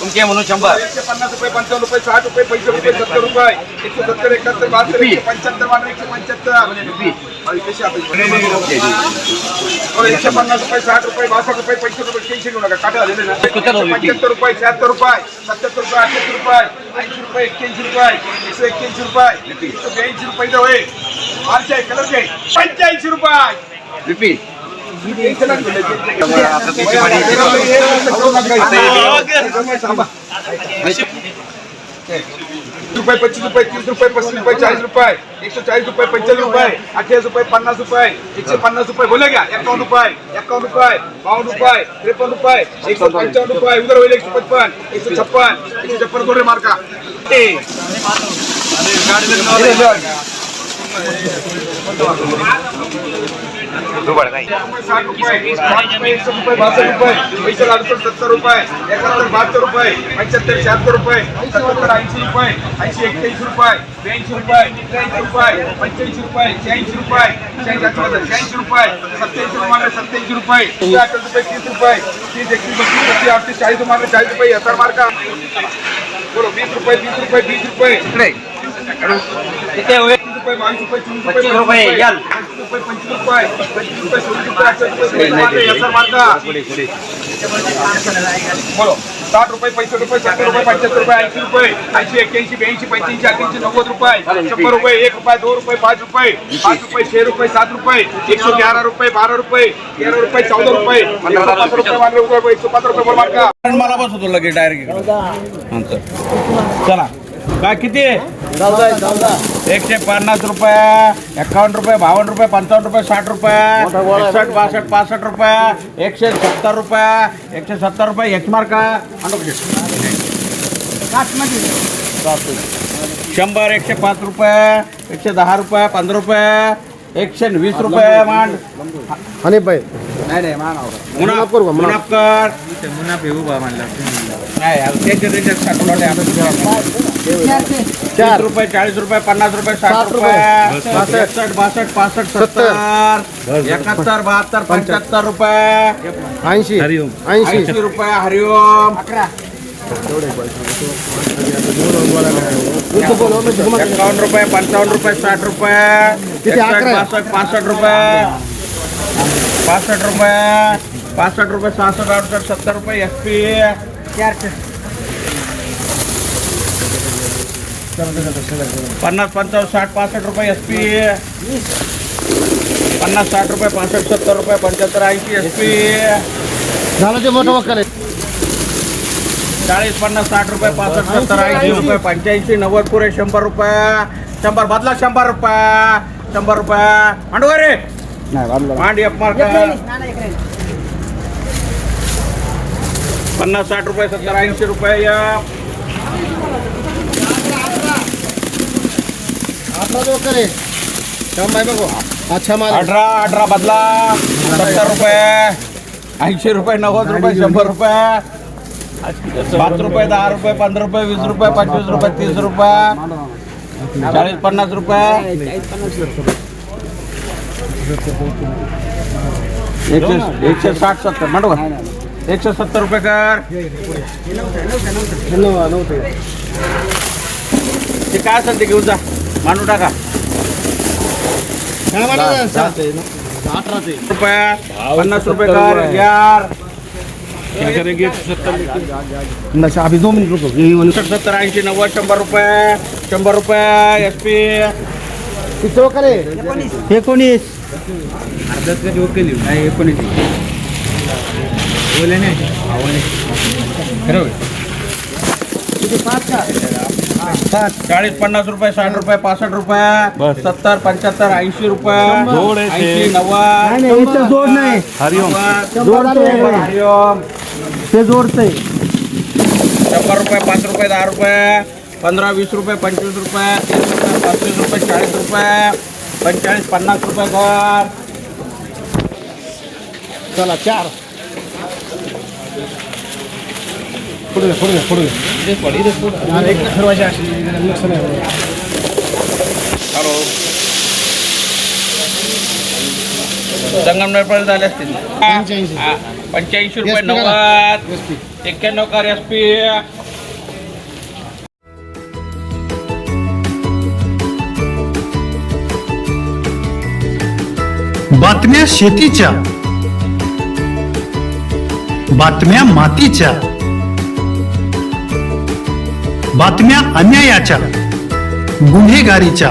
तुमचे म्हणून शंभर. एकशे पन्नास रुपये पंचावन्न रुपये साठ रुपये पैंसष्ट रुपये सत्तर रुपये. एकशे सत्तर एकाहत्तर बहात्तर एकशे पंच्याहत्तर वाढ एकशे पंच्याहत्तर. बरं, एकशे पन्नास रुपये साठ रुपये बासष्ट रुपये पैंसष्ट रुपये टेन्शन घेऊ नका. काटे झालेले ना? पंच्याहत्तर रुपये शहात्तर रुपये सत्याहत्तर रुपये अठ्याहत्तर रुपये ऐंशी रुपये एक्क्याऐंशी रुपये एकशे एक्क्याऐंशी रुपये एकशे ब्याऐंशी रुपये होय मार्च कलरचे पंच्याऐंशी रुपये. रिपीट रुपये पच्चीस रुपये तीस रुपये पस्तीस रुपये चाळीस रुपये एकशे चाळीस रुपये पंचेचाळीस रुपये अठ्ठावीस रुपये पन्नास रुपये एकशे पन्नास रुपये बोले एकावन्न रुपये एकावन्न रुपये बावन्न रुपये त्रेपन्न रुपये एकशे पंचावन्न रुपये उदर होईल एकशे पचपन एकशे छप्पन एकशे छप्पन दोन मार्का। रुपये साठ रुपये. एकशे रुपये बासष्ट रुपये पैसे अडुसष्ट सत्तर रुपये. एकाहत्तर बहात्तर रुपये. पंच्याहत्तर शहात्तर रुपये. सत्याहत्तर ऐंशी रुपये. ऐंशी एक्क्याऐंशी रुपये. ब्याऐंशी रुपये. त्र्याऐंशी रुपये. पंच्याऐंशी रुपये. शहाऐंशी रुपये. शहाऐंशी रुपये. सत्याऐंशी रुपये सत्याऐंशी रुपये. अठ्ठावीस रुपये तीस रुपये. तीस एकतीस बत्तीस बत्तीस अडतीस चाळीस रुपये चाळीस रुपये हजार मार्का बोलो वीस रुपये वीस रुपये वीस रुपये. रुपये बावीस रुपये चोवीस रुपये, रुपये पंचवीस रुपये पंचवीस रुपये सव्वीस रुपये अठ्ठावीस रुपये बोलो साठ रुपये पैंसष्ट रुपये सत्तर रुपये पंच्याहत्तर रुपये ऐंशी रुपये ऐंशी एक्क्याऐंशी ब्याऐंशी पंच्याऐंशी अठ्ठ्याऐंशी नव्वद रुपये शंभर रुपये एक रुपये दोन रुपये पाच रुपये पाच रुपये छह रुपये सात रुपये एक सौ ग्यारह रुपये बारह रुपये तेरह रुपये चौदह रुपये पाच रुपये मार्का रुपये एक सौ पाच रुपये मार्का मला बस होतो लगेच डायरेक्ट चला. काय किती एकशे पन्नास रुपये एकावन्न रुपये बावन्न रुपये पंचावन्न रुपये साठ रुपये एकसष्ट बासष्ट पासष्ट रुपये एकशे सत्तर रुपये एकशे सत्तर रुपये एक मार्का. शंभर एकशे पाच रुपये एकशे दहा रुपये पंधरा रुपये एकशे वीस रुपये मांड। हनीफ भाई। मुनाफ करू। का? मुनाफ. नाही त्यांच्या त्यांच्यात साठवले चार. चार रुपये चाळीस रुपये पन्नास रुपये साठ साठ रुपये। रुपये. एकसष्ट बासष्ट पासष्ट सत्तर। एकाहत्तर बहात्तर पंच्याहत्तर रुपये। ऐंशी। ऐंशी। ऐंशी रुपये हरिओम। एकावन्न रुपये पंचावन्न रुपये साठ रुपये, पासष्ट पासष्ट रुपये सत्तर रुपये एस पी साठ रुपये एस पी साठ रुपये सत्तर रुपये एस पी चाळीस पन्नास साठ रुपये पासष्ट सत्तर ऐंशी रुपये पंच्याऐंशी नव्वद पुरे शंभर रुपये. शंभर बदला शंभर रुपये. शंभर रुपये. मांडू रे? मांड एक मार्क पन्नास साठ रुपये सत्तर ऐंशी रुपये बघू. अच्छा माल अठरा अठरा बदला. सत्तर रुपये. ऐंशी रुपये नव्वद रुपये शंभर रुपये. पाच रुपये दहा रुपये पंधरा रुपये वीस रुपये पंचवीस रुपये तीस रुपये चाळीस पन्नास रुपये। एकशे एकशे साठ सत्तर म्हणतो का एकशे सत्तर रुपये कर। ते काय असेल ते घेऊन जा मांडू टाका काय म्हणाला? चालतंय ना. अठरा ते रुपये पन्नास रुपये कर नशा अभी दो मिनिट रुको। सत्तर ऐंशी नव्वद शंभर रुपये शंभर रुपये एस पी किती वक्कल आहे एकोणीस किती पाच का? पाच। चाळीस पन्नास रुपये साठ रुपये पासष्ट रुपये सत्तर पंच्याहत्तर ऐंशी रुपये ऐंशी नव्वद नाही नाही जोड नाही। नव्वद, जोड शंभर आहे. हरिओम। ते जोडतंय शंभर रुपये पाच रुपये दहा रुपये पंधरा वीस रुपये पंचवीस रुपये तीस रुपये पस्तीस रुपये चाळीस रुपये पंचेचाळीस पन्नास रुपये कर चला चार. पुढे पुढे पुढे एक नाही हॅलो. संगमनेरपर्यंत झाले असतील. पंच्याऐंशी. रुपये. नव्वद. एक्क्याण्णव कर एस पी बातम्या शेतीच्या बातम्या मातीच्या बातम्या अन्यायाच्या गुन्हेगारीच्या